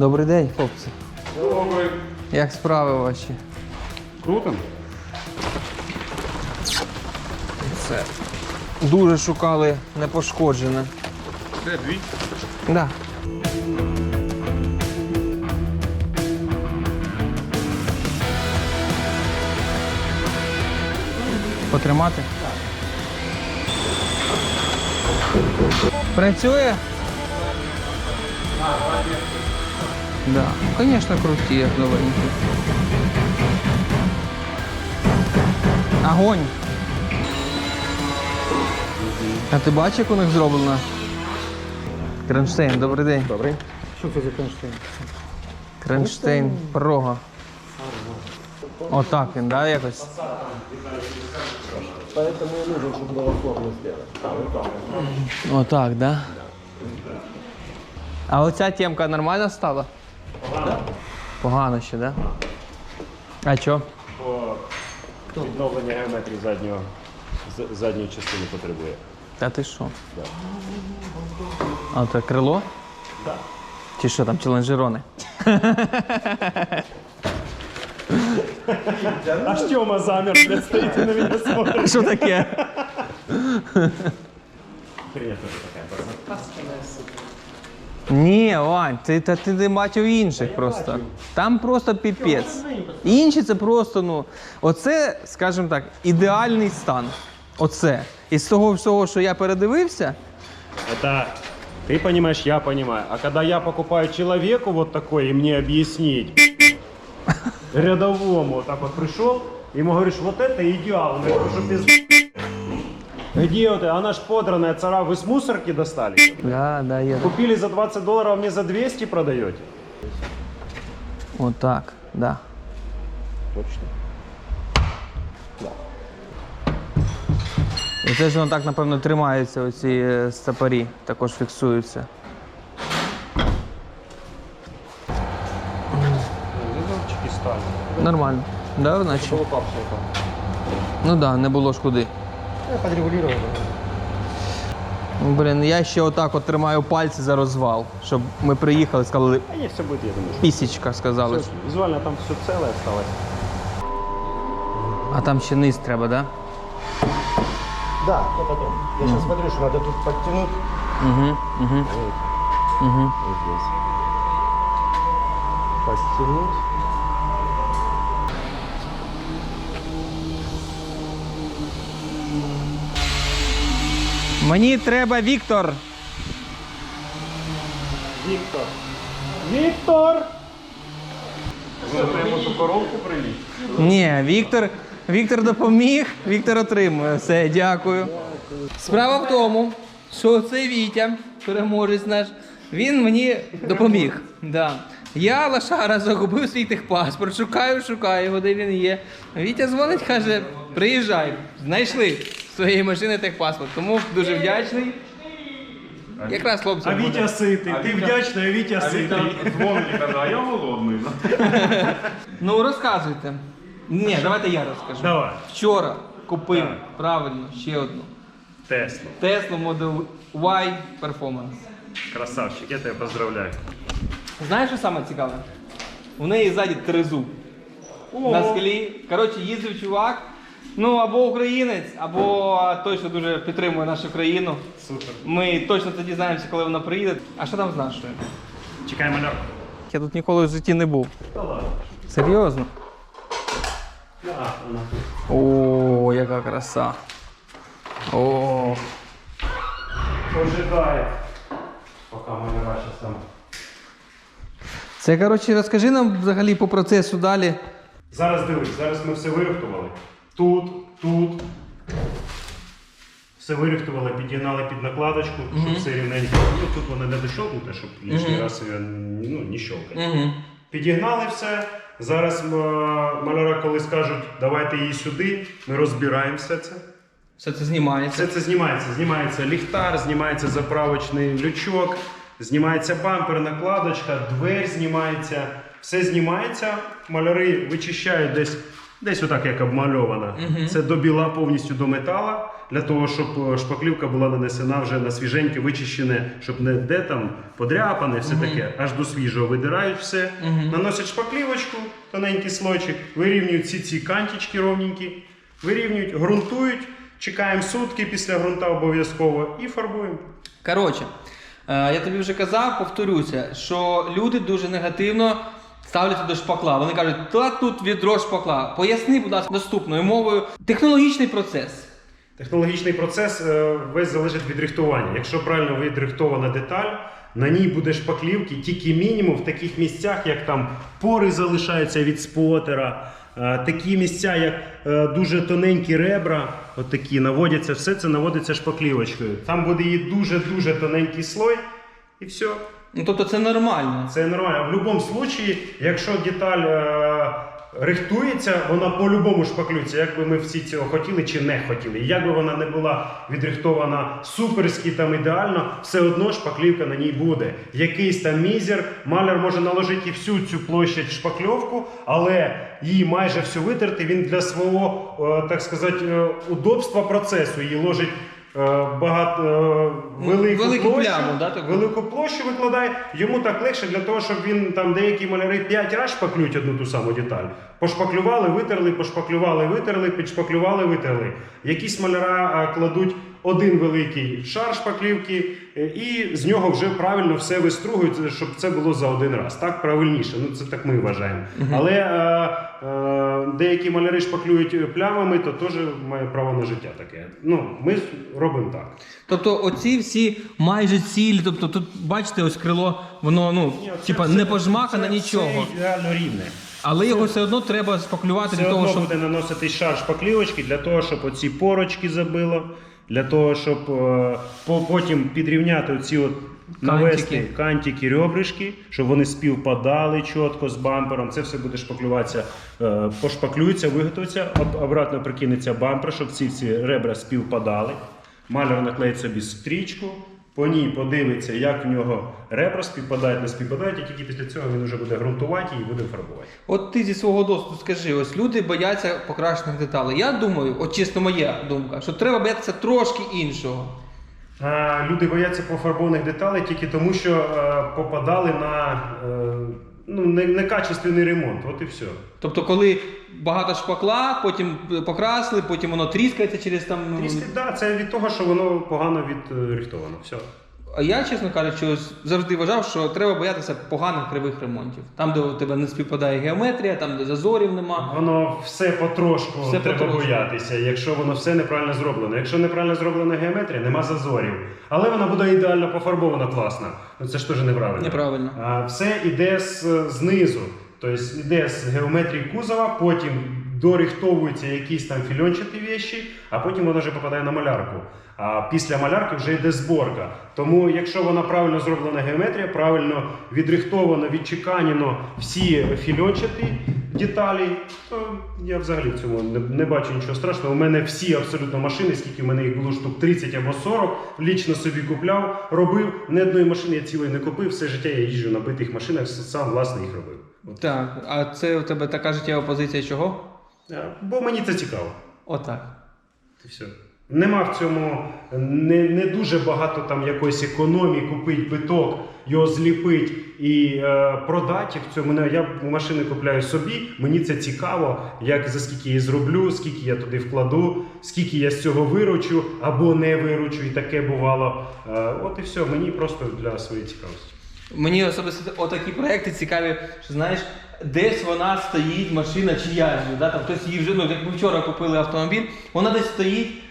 Добрий день, хлопці. Добрий. Як справи ваші? Круто. Це дуже шукали непошкоджене. Де дві? Да. Потримати? Працює? Да. Звісно, круті, як новенькі. Огонь. А ти бачиш, як у них зроблено? Кронштейн, добрий день. Добрий. Що це за кронштейн? Кронштейн прога. Отак він, да, якось? Поэтому и нужен, чтобы было форму сделать. Отак, да? А оця темка нормально стала? Погано ще, да? А чо? По відновлення геометрії заднього, з- задньої частини потребує. Та ти що? А це крило? Так. Чи що там, чи лонжерони? Аж Тьома замер, блядь, стоїть і на мене смотрить. Що таке? Привіт, така Ні, Вань, ти, та, ти не бачив інших просто. Там просто піпець. Інші це просто, ну, оце, скажімо так, ідеальний стан. Оце. Із того всього, що я передивився, Это ты понимаешь, я понимаю. А когда я покупаю человеку вот такой, и мне объяснить, рядовому вот так вот пришел, ему говоришь, вот это идеал. Он говорит, что без... Где вот это? Она ж подранная, цара, вы с мусорки достали? да, да, є. Купили за 20 долларов, а мне за 200 продаете? Отак, да. Точно. І це ж воно так, напевно, тримається, оці е, стопорі, також фіксуються. Нормально. Да, наче? Ну так, да, не було ж куди. Я подрегулировал. Ну, Блін, я ще отак от тримаю пальці за розвал, щоб ми приїхали, сказали, А не, все будет, я думаю. пісічка сказали. Всё, визуально там все целое осталось. А там ще низ треба, да? Да, но потом. Я сейчас смотрю, что надо тут подтянуть. Угу, угу, угу. Вот здесь. Подтянуть. Мені треба Віктор. Віктор. Віктор! Що, коробку приніс? Ні, Віктор, Віктор допоміг, Віктор отримує. Все, дякую. Справа в тому, що цей Вітя, переможець наш, він мені допоміг. Да. Я лошара загубив свій техпаспорт, шукаю, шукаю його, де він є. Вітя дзвонить, каже, приїжджай, знайшли з своєї машини техпаспорт. Тому дуже вдячний. Якраз хлопці. А Вітя ситий. Ти вдячний, а Вітя ситий. Дзвонить, каже, а я голодний. Ну розказуйте. Ні, давайте я розкажу. Давай. Вчора купив Так. правильно ще одну Тесло. Tesla Model Y Performance. Красавчик, я тебе поздравляю. Знаєш, що саме цікаве? У неї ззаді тризуб на склі. Коротше, їздив чувак. Ну, або українець, або той, що дуже підтримує нашу країну. Супер. Ми точно це дізнаємося, коли вона приїде. А що там з нашою? Чекай малярку. Я тут ніколи в житті не був. Та ладно. Серйозно? А, вона. О, яка краса. О, Ожидає. Поки маляра зараз там. Це, коротше, розкажи нам взагалі по процесу далі. Зараз дивись, зараз ми все вирихтували. Тут, тут. Все вирихтували, підігнали під накладочку, щоб все рівненько. Ну, тут воно не дощолкнуте, щоб лишній раз його ну, не щолкати. Угу. Підігнали все. Зараз м, маляра, коли скажуть, давайте її сюди, ми розбираємо все це. Все це знімається. Все це знімається. Знімається ліхтар, знімається заправочний лючок, знімається бампер, накладочка, двері знімається. Все знімається. Маляри вичищають десь, десь отак, як обмальована. Це до біла повністю до метала. для того, щоб е, шпаклівка була нанесена вже на свіженьке, вичищене, щоб не де там подряпане, все таке, аж до свіжого видирають все, наносять шпаклівочку, тоненький слойчик, вирівнюють всі ці кантички ровненькі, вирівнюють, ґрунтують, чекаємо сутки після ґрунта обов'язково і фарбуємо. Коротше, е, я тобі вже казав, повторюся, що люди дуже негативно ставляться до шпакла. Вони кажуть, та тут відро шпакла. Поясни, будь ласка, доступною мовою. Технологічний процес. Технологічний процес е, весь залежить від рихтування. Якщо правильно відрихтована деталь, на ній буде шпаклівки тільки мінімум в таких місцях, як там пори залишаються від спотера, е, такі місця, як е, дуже тоненькі ребра, от такі наводяться, все це наводиться шпаклівочкою. Там буде її дуже-дуже тоненький слой, і все. Ну тобто це нормально. Це нормально. В будь-якому випадку, якщо деталь е, рихтується, вона по-любому шпаклюється, як би ми всі цього хотіли чи не хотіли. І як би вона не була відрихтована суперськи там ідеально, все одно шпаклівка на ній буде. Якийсь там мізер, маляр може наложити всю цю площадь шпакльовку, але її майже всю витерти. Він для свого, е, так сказати, е, удобства процесу її ложить. Е, Багато е, велику, Велику площу, пляму, да, таку? велику площу викладає, йому так легше для того, щоб він там деякі маляри 5 разів шпаклюють одну ту саму деталь. Пошпаклювали, витерли, пошпаклювали, витерли, підшпаклювали, витерли. Якісь маляра кладуть один великий шар шпаклівки, е, і з нього вже правильно все вистругують, щоб це було за один раз. Так правильніше. Ну це так ми вважаємо. Але е, е, деякі маляри шпаклюють плямами, то теж має право на життя таке. Ну, ми робимо так. Тобто оці всі майже цілі, тобто тут бачите, ось крило, воно ну, Ні, це типа все- не пожмакане це нічого. Все ідеально рівне. Але його все одно треба шпаклювати Все для того, одно щоб. буде наносити шар шпаклівочки для того, щоб оці порочки забило, для того, щоб е, потім підрівняти ці от навести кантики, ребришки, щоб вони співпадали чітко з бампером. Це все буде шпаклюватися, е, пошпаклюється, виготовиться, обратно прикинеться бампер, щоб ці всі ребра співпадали. Маляр наклеїть собі стрічку. По ній подивиться, як в нього ребра співпадають, не співпадають, і тільки після цього він вже буде ґрунтувати і буде фарбувати. От ти зі свого досвіду скажи, ось люди бояться покращених деталей. Я думаю, от чисто моя думка, що треба боятися трошки іншого. А, Люди бояться пофарбованих деталей тільки тому, що е, попадали на е, ну, некачественний ремонт. От і все. Тобто, коли багато шпакла, потім покрасли, потім воно тріскається через там. Тріски, да, це від того, що воно погано відрихтовано. Все. А я, чесно кажучи, завжди вважав, що треба боятися поганих кривих ремонтів. Там, де у тебе не співпадає геометрія, там, де зазорів нема. Воно все потрошку Все треба потрошку. боятися, якщо воно все неправильно зроблено. Якщо неправильно зроблена геометрія, нема зазорів. Але вона буде ідеально пофарбована класно. Ну це ж теж неправильно. Неправильно. А, все йде з, знизу. Тобто йде з геометрії кузова, потім дорихтовуються якісь там фільончаті вещі, а потім вона вже попадає на малярку. А після малярки вже йде зборка. Тому, якщо вона правильно зроблена геометрія, правильно відрихтовано, відчеканено всі фільончаті деталі, то я взагалі в цьому не, не бачу нічого страшного. У мене всі абсолютно машини, скільки в мене їх було штук 30 або 40, лічно собі купляв, робив. Ні одної машини я цілої не купив, все життя я їжджу на битих машинах, сам власне їх робив. Так, а це у тебе така життєва позиція чого? А, Бо мені це цікаво. Отак. І все. Нема в цьому не, не дуже багато там якоїсь економії, купить биток, його зліпить і е, продати в цьому. Я машини купляю собі, мені це цікаво, як за скільки я її зроблю, скільки я туди вкладу, скільки я з цього виручу або не виручу, і таке бувало. Е, от і все, мені просто для своєї цікавості. Мені особисто отакі проекти цікаві, що знаєш, десь вона стоїть, машина чиясь, да? там хтось її вже, ну як ми вчора купили автомобіль, вона десь стоїть.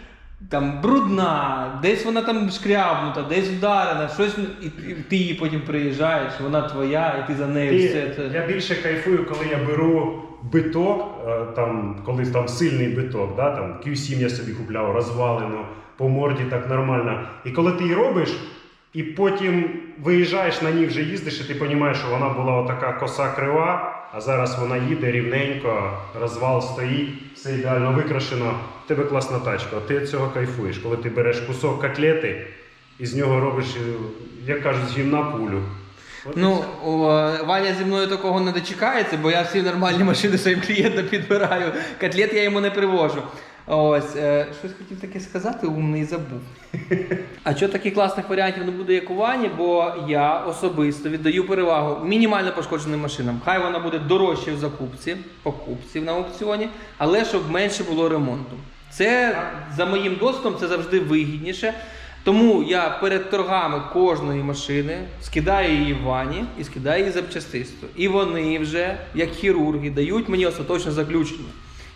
Там брудна, десь вона там шкрябнута, десь вдарена, щось і, і ти її потім приїжджаєш, вона твоя, і ти за нею І все це. Я більше кайфую, коли я беру биток, е, там, коли там сильний биток, да, там, Q7 я собі купляв, розвалену, по морді так нормально. І коли ти її робиш, і потім виїжджаєш на ній вже їздиш, і ти розумієш, що вона була отака коса крива, а зараз вона їде рівненько, розвал стоїть, все ідеально викрашено. В тебе класна тачка, ти від цього кайфуєш. Коли ти береш кусок котлети і з нього робиш, е, як кажуть, з гімна пулю. От Ну, о, Ваня зі мною такого не дочекається, бо я всі нормальні машини своїм клієнтам підбираю. Котлет я йому не привожу. Ось, е, щось хотів таке сказати, умний забув. А що таких класних варіантів не буде як у Вані, бо я особисто віддаю перевагу мінімально пошкодженим машинам. Хай вона буде дорожче в закупці, покупці на аукціоні, але щоб менше було ремонту. Це за моїм досвідом це завжди вигідніше. Тому я перед торгами кожної машини скидаю її в вані і скидаю її запчастисту. І вони вже, як хірурги, дають мені остаточне заключення.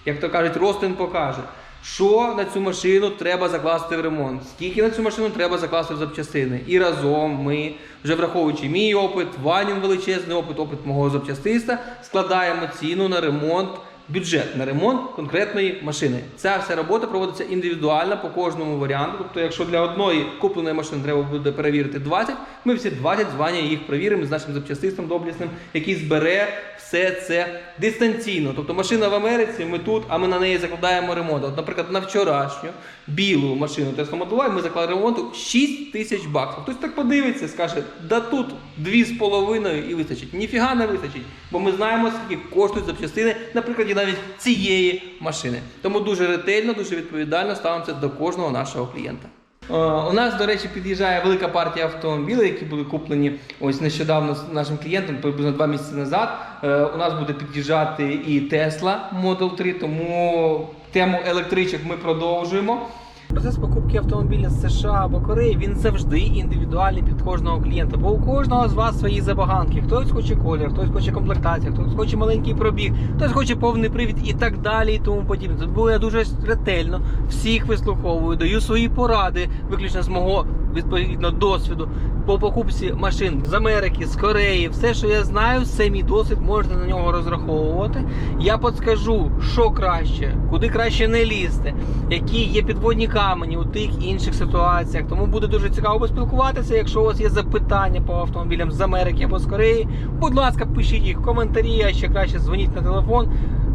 Як то кажуть, Ростин покаже, що на цю машину треба закласти в ремонт, скільки на цю машину треба закласти в запчастини. І разом ми, вже враховуючи мій опит, Ванін величезний опит, опит мого запчастиста, складаємо ціну на ремонт. Бюджет на ремонт конкретної машини. Ця вся робота проводиться індивідуально по кожному варіанту. Тобто, якщо для одної купленої машини треба буде перевірити 20, ми всі 20 звання їх перевіримо з нашим запчастистом доблісним, який збере все це дистанційно. Тобто машина в Америці, ми тут, а ми на неї закладаємо ремонт. От, наприклад, на вчорашню білу машину Tesla Model ми заклали ремонту 6 тисяч баксів. Хтось так подивиться, скаже, да тут 2,5 і вистачить. Ніфіга не вистачить, бо ми знаємо, скільки коштують запчастини, на прикладі навіть цієї машини. Тому дуже ретельно, дуже відповідально ставимося до кожного нашого клієнта. Е, У нас, до речі, під'їжджає велика партія автомобілів, які були куплені ось нещодавно нашим клієнтом, приблизно два місяці назад. Е, У нас буде під'їжджати і Tesla Model 3, тому тему електричок ми продовжуємо. Процес покупки автомобіля з США або Кореї він завжди індивідуальний під кожного клієнта, бо у кожного з вас свої забаганки. Хтось хоче колір, хтось хоче комплектацію, хтось хоче маленький пробіг, хтось хоче повний привід і так далі, і тому подібне. Тому я дуже ретельно всіх вислуховую, даю свої поради, виключно з мого відповідно досвіду по покупці машин з Америки, з Кореї. Все, що я знаю, все мій досвід, можете на нього розраховувати. Я подскажу, що краще, куди краще не лізти, які є підводні камені у тих інших ситуаціях. Тому буде дуже цікаво поспілкуватися. Якщо у вас є запитання по автомобілям з Америки або з Кореї, будь ласка, пишіть їх в коментарі, а ще краще дзвоніть на телефон.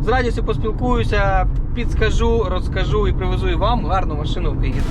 З радістю поспілкуюся, підскажу, розкажу і привезу і вам гарну машину вигідно.